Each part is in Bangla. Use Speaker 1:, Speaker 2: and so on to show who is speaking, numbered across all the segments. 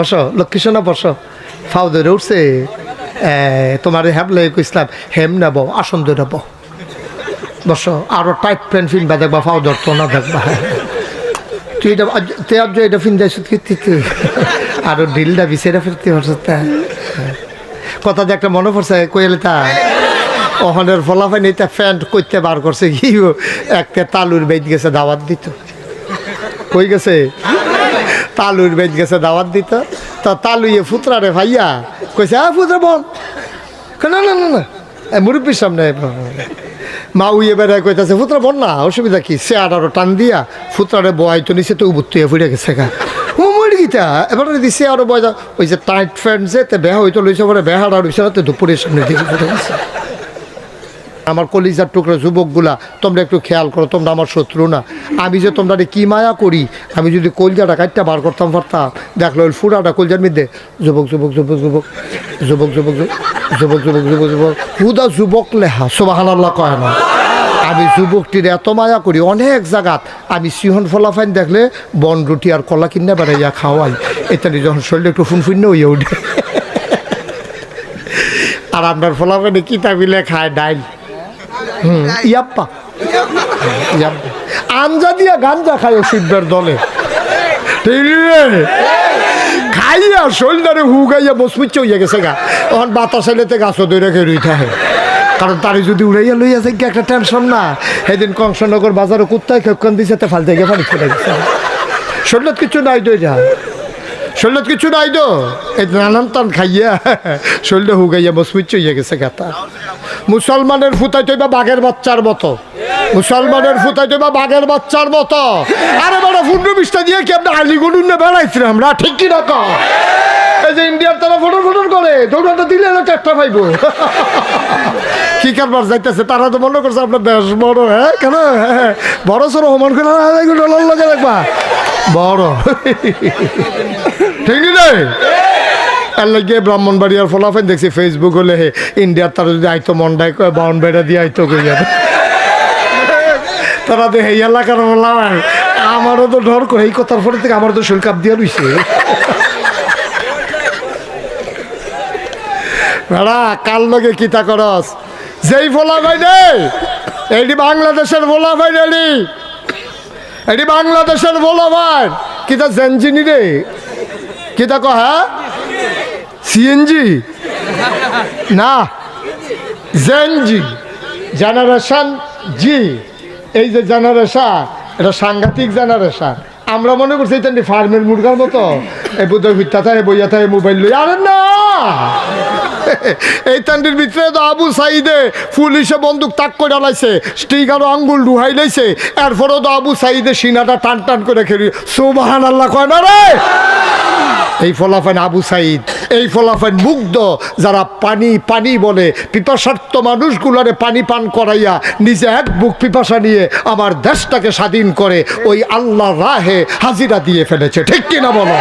Speaker 1: বসো লক্ষ্মী সোনা বসো। ফাউ ধরে উঠছে। তোমার হ্যাবলে কইসলাম হেম নেব, আসন ধরে বসো, আরও টাইট প্যান্ট ফিনবা দেখবা ফাউ ধরতো না দেখবা। তুই এটা, তুই আজ এটা ফিন যাইছ কি তুই ঢিলটা বিছেরা ফিরতে পারছ তা। কথা যে একটা মনে পড়ছে কইলে তা? ওখানের ফলাফাইন এটা প্যান্ট করতে বার করছে, কি একটা তালুর বেদ গেছে, দাওয়াত দিত। কই গেছে? তালুর বেদ গেছে দাওয়াত দিত। তা তালুয়ে ফুতরা রে ভাইয়া কইছে আ ফুতরা, বল। না না না না। মুরব্বীর সামনে মা উইয়ে বেড়ায় কইতাছে, ফুতরা, বল না, অসুবিধা কি? সে আরও টান দিয়া ফুতরারে বয় তো নিচে তো উবুত্তুয়ে ফুটে গেছে গা। ও, মরি গিতা, এবার দিছে আরও বয় ওই যে টাইট ফ্রেন্ড যে, তে বেহা হইতো লইছে পরে বেহাড়া রইছে না, তো দুপুরের সামনে দিকে ফুটে গেছে। আমার কলিজার টুকরা যুবকগুলা তোমরা একটু খেয়াল করো তোমরা আমার শত্রু না আমি যে তোমরা কি মায়া করি আমি যদি কলজাটা কাটটা বার করতাম পারতাম দেখল ওই ফুরাটা কলজার মধ্যে যুবক যুবক যুবক যুবক যুবক যুবক যুবক যুবক যুবক যুবক হুদা যুবক লেহা সোবাহান আল্লাহ কয় না আমি যুবকটির এত মায়া করি অনেক জায়গাত আমি সিহন ফলাফাইন দেখলে বন রুটি আর কলা কিনে বেড়াইয়া খাওয়াই ইত্যাদি যখন শরীরে একটু ফুনফুন্য হইয়া উঠে আর আপনার ফলাফাইনে কিতাবিলে খায় ডাইল ইয়াপ্পা। আঞ্জা দিয়া গাঞ্জা খায় ওষুধের দলে? খাইয়া শরীরটারে হুগাইয়া বসপুচ্ছ হইয়া গেছে গা। তখন বাতাস এলেতে গাছও দই রেখে রুই থাকে কারণ তারে যদি উড়াইয়া লইয়া যায় একটা টেনশন না? সেদিন কংসনগর বাজারে কুত্তায় খেপকান দিছে, তে ফালতে গিয়ে পানি ফেলে গেছে। শরীরত কিছু নাই দই যা। শরীরত কিছু নাই তো এই নানান টান খাইয়া শরীরটা হুগাইয়া মসমিচ্ছ হইয়া গেছে গাতা মুসলমানের ফুটাই তৈবা বাঘের বাচ্চার মতো। মুসলমানের ফুতাই তৈবা বাঘের বাচ্চার মতো। আরে বড় ফুন্ডু বিষ্টা দিয়ে কি আপনি আলিগুড়ুন না বেড়াইছি আমরা? ঠিক কি রকম এই যে ইন্ডিয়ার তারা ফটো ফটো করে দৌড়াটা দিলে না চারটা পাইব। কি কারবার যাইতেছে? তারা তো মনে করছে আপনার বেশ বড় হ্যাঁ? কেন? হ্যাঁ, বড় সড়ো সমান করে লাগে দেখবা বড়। ঠিক রে এর লাগে ব্রাহ্মণবাড়িয়ার ফলাফেন দেখছি ফেসবুক হলে হে ইন্ডিয়ার তারা যদি আইতো মন্ডাই কয় বেড়া দিয়ে আইতো কই তারা তো এই এলাকার বললাম আমারও তো ডর এই কথার পরে থেকে আমার তো শরীর কাপ দিয়ে রইছে। ভেড়া কাল লগে কিতা করস? যেই ফোলা ভাই রে এইটি বাংলাদেশের ভোলা ভাই রেডি এটি বাংলাদেশের ভোলা ভাই কিতা জেনজিনি রে? কিতা কহ হ্যাঁ? সিএনজি না জেনজি জেনারেশন জি এই যে জেনারেশন এটা সাংঘাতিক জেনারেশন আমরা মনে করছি এটা ফার্মের মুরগার মতো। এই বুধ ভিত্তা থাকে, বইয়া থাকে মোবাইল লই আরে না! এই তান্ডির ভিতরে তো আবু সাইদে পুলিশে বন্দুক তাক করে ডালাইছে স্টিকারও আঙ্গুল ডুহাই লাইছে। এরপরেও তো আবু সাইদে সিনাটা টান টান করে খেলি। সুবাহান আল্লাহ কয় না রে! এই ফলাফান আবু সাইদ। এই ফলাফান মুগ্ধ যারা পানি পানি বলে। পিপাসার্থ মানুষগুলারে পানি পান করাইয়া নিজে এক বুক পিপাসা নিয়ে আমার দেশটাকে স্বাধীন করে ওই আল্লাহ রাহে হাজিরা দিয়ে ফেলেছে। ঠিক কিনা বলো?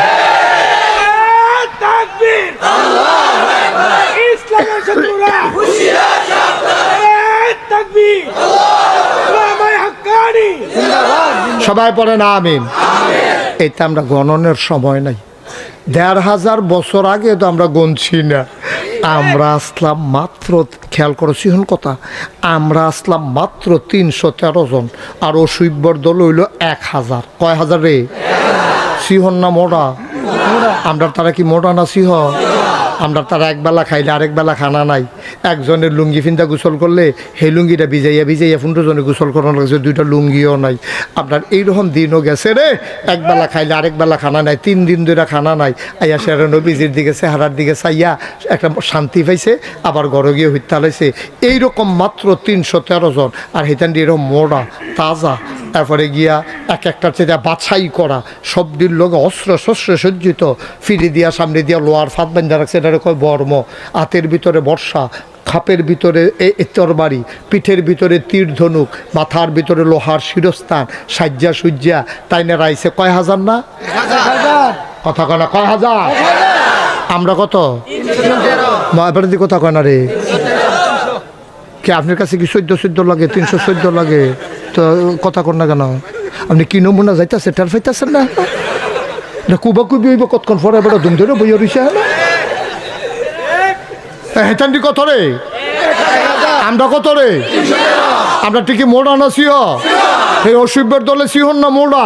Speaker 1: সবাই পড়ে না আমিন। এটা আমরা গণনের সময় নাই। দেড় হাজার বছর আগে তো আমরা গনছি না। আমরা আসলাম মাত্র, খেয়াল করো সিহন কথা, আমরা আসলাম মাত্র তিনশো তেরো জন, আর অসুইব্বর দল হইল এক হাজার। কয় হাজার রে? সিহন না মোড়া? আমরা তারা কি মোড়া না সিহ আমরা তারা একবেলা খাইলে আরেক বেলা খানা নাই। একজনের লুঙ্গি ফিন্দা গোসল করলে সেই লুঙ্গিটা ভিজাইয়া ভিজাইয়া জনে গোসল করানো লাগছে, দুইটা লুঙ্গিও নাই। আপনার এইরকম দিনও গেছে রে একবেলা খাইলে আরেক বেলা খানা নাই, তিন দিন ধরে খানা নাই। আইয়া সেরা নবীজির দিকে, চেহারার দিকে চাইয়া একটা শান্তি পাইছে, আবার ঘরে গিয়ে হত্যা লাইছে। এইরকম মাত্র তিনশো তেরো জন, আর হেতান এরকম মোড়া, তাজা। তারপরে গিয়া এক একটা চেয়ে বাছাই করা সবটির লোক অস্ত্র, শস্ত্র সজ্জিত, ফিরি দিয়া, সামনে দিয়া লোয়ার ফাঁদ বান্ধা রাখছে, এটা কয় বর্ম। হাতের ভিতরে বর্ষা, খাপের ভিতরে তরবারি, পিঠের ভিতরে তীর ধনুক, মাথার ভিতরে লোহার শিরস্থান, সাজ্জা সুজ্জা, তাই না রাইছে কয় হাজার না? কথা কয় না, কয় হাজার? আমরা কত? দি কথা কয় না রে? কি, আপনার কাছে কি চোদ্দ চোদ্দ লাগে, তিনশো চোদ্দ লাগে? তো কথা কর না কেন? আপনি কি নমুনা যাইতেছে টের ফাইতেছেন না? না কুবা কুবি হইব, কতক্ষণ পরে এবার দুম ধরে বইয়া রইছে হ্যাঁ হেতান্ডি কত রে? আমরা কত রে? আমরা ঠিকই মোড়া না সিহ? এই অসুবের দলে সিহন না মোড়া?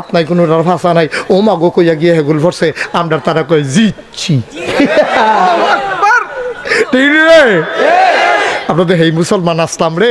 Speaker 1: রাত নাই কোনো ফাঁসা নাই। ও মাগো কইয়া গিয়ে হেগুল ভরছে আমরা তারা কই জিতছি। ঠিক রে? আমরা তো হেই মুসলমান আসলাম রে।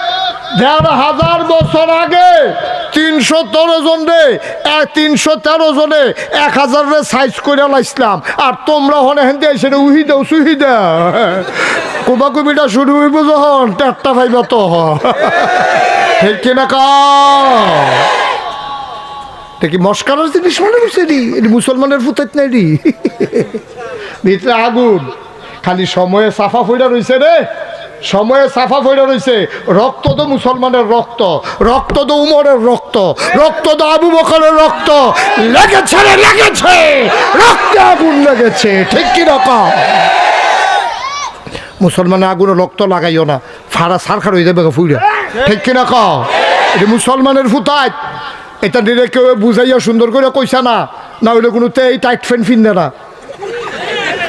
Speaker 1: দেড় হাজার বছর আগে তিনশো তেরো জন রে তিনশো তেরো জনে এক হাজার রে সাইজ করে লাইছিলাম। আর তোমরা হনে হেন দিয়ে সেটা উহি দাও, সুহি দাও কুবাকুবিটা শুরু হইব যখন চারটা ভাইব তো ঠিক কিনা কা? এটা কি মস্কারের জিনিস মনে করছে রি, এটি মুসলমানের ফুতাইত নাই রি। ভিতরে আগুন, খালি সময়ে সাফা ফইরা রইছে রে। সময়ে সাফা ফইরা রইছে। রক্ত তো মুসলমানের রক্ত রক্ত তো উমরের রক্ত রক্ত তো আবু বকরের রক্ত। লেগেছে রে, লেগেছে, রক্তে আগুন লেগেছে, ঠিক কি রকম মুসলমানের আগুনে রক্ত লাগাইও না, ফাড়া সারখার হয়ে যাবে ফুইরা। ঠিক কিনা ক এটা মুসলমানের ফুতায়। এটা দিলে কেউ বুঝাইয়া সুন্দর করে কইসা না না হইলে কোনো এই টাইট ফ্যান ফিনবে না।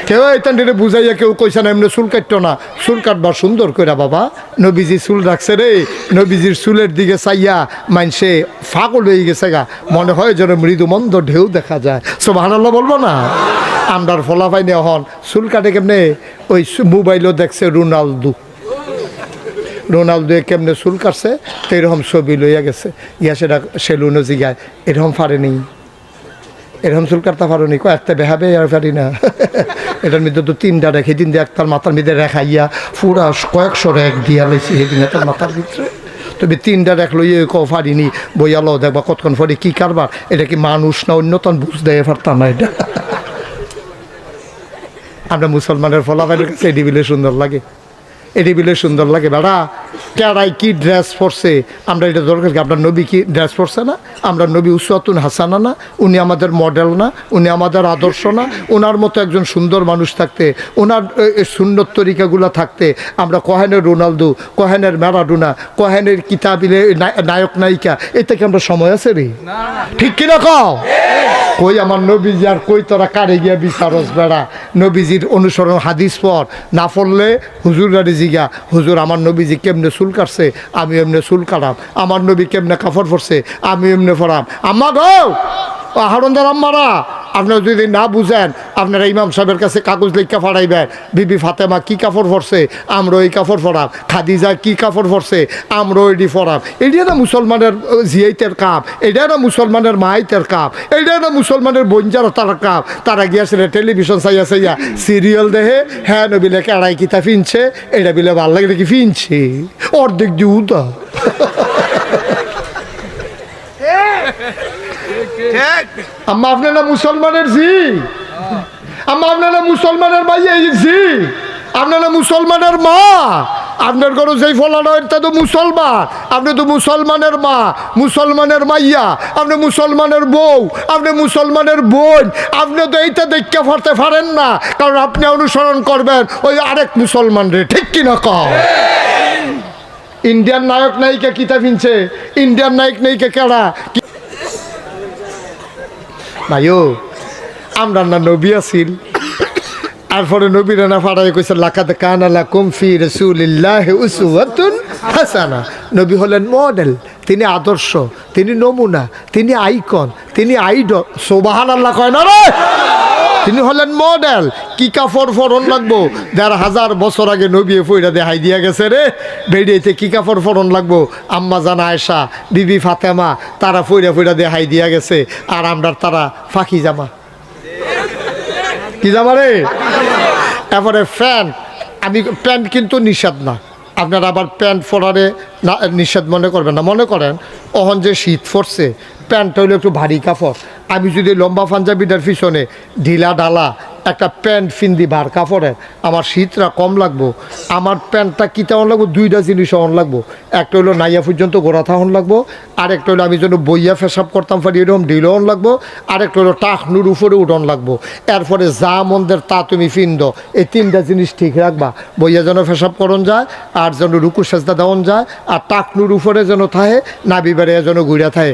Speaker 1: কেউ এটা দিলে বুঝাইয়া কেউ কইসা না, এমনি চুল কাটতো না। চুল কাটবা সুন্দর করে বাবা। নবীজি চুল রাখছে রে। নবীজির চুলের দিকে চাইয়া মানসে ফাগল হয়ে গেছে গা। মনে হয় যেন মৃদু মন্দ ঢেউ দেখা যায়। সব হানাল্লাহ বলব না? আমরার ফলাফাই নেওয়া হন। চুল কাটে কেমনে? ওই মোবাইলও দেখছে রোনালদো। রোনালদো কেমনে চুল কাটছে? তো এরকম ছবি লইয়া গেছে। ইয়া সেটা সেলুনও জিগায়। এরকম পারেনি এরকম চুল কাটতে পারো নি কয়েকটা বেহাবে আর পারি না। এটার মধ্যে তো তিনটা রেখে দিন দিয়ে একটার মাথার মধ্যে রেখাইয়া পুরা কয়েকশো রেখ দিয়া লাইছি সেদিন তার মাথার ভিতরে। তবে তিনটা রেখ লইয়ে ক পারিনি বইয়ালো দেখবা কতক্ষণ পরে কি কারবার। এটা কি মানুষ না অন্যতন বুঝ দেয় পারতাম না এটা। আমরা মুসলমানের ফলাফলের কাছে এটি বিলে সুন্দর লাগে। এটি বিলে সুন্দর লাগে, বেড়া। কেরাই কি ড্রেস পরছে? আমরা এটা দরকার কি আপনার নবী কি ড্রেস পরছে না? আমরা নবী উসাতুন হাসানা না উনি আমাদের মডেল না উনি আমাদের আদর্শ না ওনার মতো একজন সুন্দর মানুষ থাকতে ওনার সুন্দর তরিকাগুলো থাকতে আমরা কহেনের রোনালদো কহেনের ম্যারাডোনা কহেনের কিতাবিলে নায়ক নায়িকা এ থেকে আমরা সময় আছে রে? ঠিক কিনা কও? কই আমার নবীজি আর কই তোরা কারে গিয়া বিচারস বেড়া নবীজির অনুসরণ হাদিস পর না পড়লে হুজুর গাড়ি জিগা হুজুর আমার নবীজি কেমনে চুল কাটছে, আমি এমনি চুল কাটাম। আমার নবী কেমনে কাপড় পরছে আমি এমনি পরাম আমা গো! হারন্দার আম্মারা, আপনারা যদি না বুঝেন, আপনারা ইমাম সাহেবের কাছে কাগজ লেখা ফাড়াইবেন, বিবি ফাতেমা কি কাপড় পরছে, আমরা এই কাপড় পরাম, খাদিজা কি কাপড় পরছে, আমরা ওইটি পরাম। এটা না মুসলমানের জিয়াইতের কাপ, এটা না মুসলমানের মাইতের কাপ, এটা না মুসলমানের বঞ্জার তার কাপ। তারা গিয়েছিল টেলিভিশন চাইয়া চাইয়া সিরিয়াল দেহে হ্যাঁ নবিলে কেড়াই কিতা ফিনছে, এটা বিলে ভালো লাগে কি ফিনছে? অর্ধেক দিউতা আম্মা আপনার মুসলমানের জি? আম্মা আপনার মুসলমানের ভাই এই জি? আপনার মুসলমানের মা? আপনার ঘরে যেই ফলানো তো মুসলমান। আপনি তো মুসলমানের মা মুসলমানের মাইয়া। আপনি মুসলমানের বউ আপনি মুসলমানের বোন। আপনি তো এইটা দেখতে পারতে পারেন না কারণ আপনি অনুসরণ করবেন ওই আরেক মুসলমান রে ঠিক কিনা কম ইন্ডিয়ান নায়ক নায়িকা কিতা ফিনছে ইন্ডিয়ান নায়ক নায়িকা কেডা? ভাইও, আমরা না নবী আছিল। তারপরে নবী রানা ফাড়াই কইছে লাকাত কানা কুমফি রাসূলিল্লাহ উসওয়াতুন হাসানা। নবী হলেন মডেল তিনি আদর্শ, তিনি নমুনা, তিনি আইকন তিনি আইডল সুবহানাল্লাহ কয় না রে? তিনি হলেন মডেল কি কাপড় ফরন লাগবো? দেড় হাজার বছর আগে নবিয়ে ফইরা দেখাই দিয়া গেছে রে। বেরিয়েতে কি কাপড় ফরন লাগবো? আম্মা জানা আয়সা বিবি ফাতেমা, তারা ফইরা ফইরা দেখাই দিয়া গেছে। আর আমরা তারা ফাঁকি জামা। কি জামা রে? এরপরে প্যান্ট আমি প্যান্ট কিন্তু নিষেধ না। আপনারা আবার প্যান্ট পরারে না নিষেধ মনে করবেন না। মনে করেন, অহন যে শীত পড়ছে, প্যান্টটা হলো একটু ভারী কাপড়। আমি যদি লম্বা পাঞ্জাবিটার পিছনে ঢিলা ডালা একটা প্যান্ট ফিন্দি ভার কাপড়ের আমার শীতটা কম লাগবো। আমার প্যান্টটা কী তেমন লাগবো? দুইটা জিনিস অন লাগবো। একটা হলো নাইয়া পর্যন্ত গোড়া থাহন লাগবো আর একটা হলো আমি যেন বইয়া ফেসাব করতাম পারি এরকম ঢিল অন লাগবো, আরেকটা হলো টাকনুর উপরে উঠন লাগবো। এরপরে যা মন্দের তা তুমি ফিন্দ। এই তিনটা জিনিস ঠিক রাখবা। বইয়া যেন ফেসাব করন যায়, আর যেন রুকু সেজদা দেওয়ান যায়, আর টাকনুর উপরে যেন থাহে নাবি বেড়ে যেন ঘুরে থাকে।